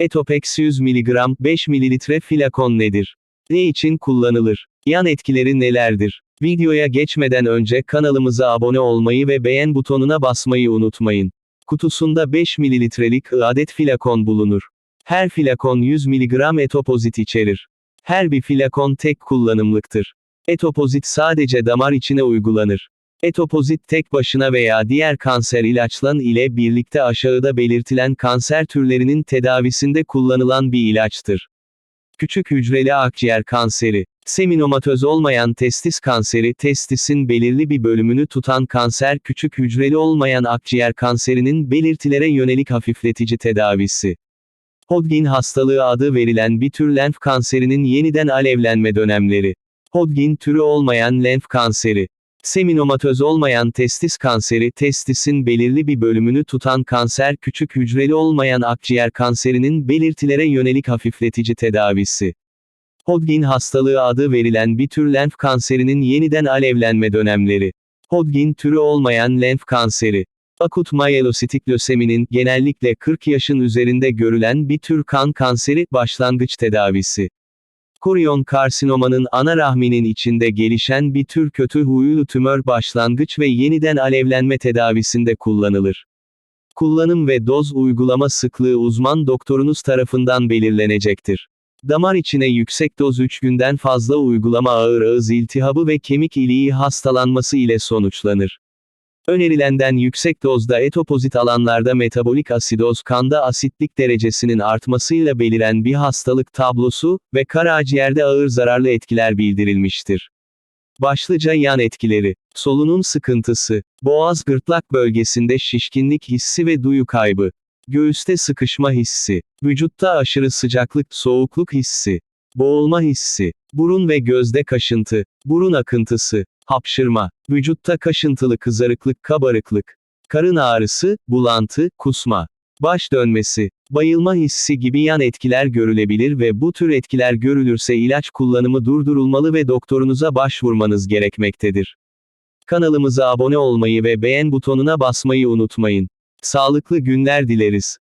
Etopex 100 mg, 5 ml flakon nedir? Ne için kullanılır? Yan etkileri nelerdir? Videoya geçmeden önce kanalımıza abone olmayı ve beğen butonuna basmayı unutmayın. Kutusunda 5 mililitrelik adet flakon bulunur. Her flakon 100 mg etopozit içerir. Her bir flakon tek kullanımlıktır. Etopozit sadece damar içine uygulanır. Etopozit tek başına veya diğer kanser ilaçlan ile birlikte aşağıda belirtilen kanser türlerinin tedavisinde kullanılan bir ilaçtır. Küçük hücreli akciğer kanseri, seminomatöz olmayan testis kanseri, testisin belirli bir bölümünü tutan kanser, küçük hücreli olmayan akciğer kanserinin belirtilere yönelik hafifletici tedavisi. Hodgkin hastalığı adı verilen bir tür lenf kanserinin yeniden alevlenme dönemleri. Hodgkin türü olmayan lenf kanseri. Seminomatöz olmayan testis kanseri, testisin belirli bir bölümünü tutan kanser, küçük hücreli olmayan akciğer kanserinin belirtilere yönelik hafifletici tedavisi. Hodgkin hastalığı adı verilen bir tür lenf kanserinin yeniden alevlenme dönemleri. Hodgkin türü olmayan lenf kanseri. Akut myelositik löseminin, genellikle 40 yaşın üzerinde görülen bir tür kan kanseri, başlangıç tedavisi. Koryon karsinomanın ana rahminin içinde gelişen bir tür kötü huylu tümör başlangıç ve yeniden alevlenme tedavisinde kullanılır. Kullanım ve doz uygulama sıklığı uzman doktorunuz tarafından belirlenecektir. Damar içine yüksek doz 3 günden fazla uygulama ağır ağız iltihabı ve kemik iliği hastalanması ile sonuçlanır. Önerilenden yüksek dozda etopozit alanlarda metabolik asidoz kanda asitlik derecesinin artmasıyla beliren bir hastalık tablosu ve karaciğerde ağır zararlı etkiler bildirilmiştir. Başlıca yan etkileri, solunum sıkıntısı, boğaz gırtlak bölgesinde şişkinlik hissi ve duyu kaybı, göğüste sıkışma hissi, vücutta aşırı sıcaklık, soğukluk hissi, boğulma hissi, burun ve gözde kaşıntı, burun akıntısı, hapşırma, vücutta kaşıntılı kızarıklık, kabarıklık, karın ağrısı, bulantı, kusma, baş dönmesi, bayılma hissi gibi yan etkiler görülebilir ve bu tür etkiler görülürse ilaç kullanımı durdurulmalı ve doktorunuza başvurmanız gerekmektedir. Kanalımıza abone olmayı ve beğen butonuna basmayı unutmayın. Sağlıklı günler dileriz.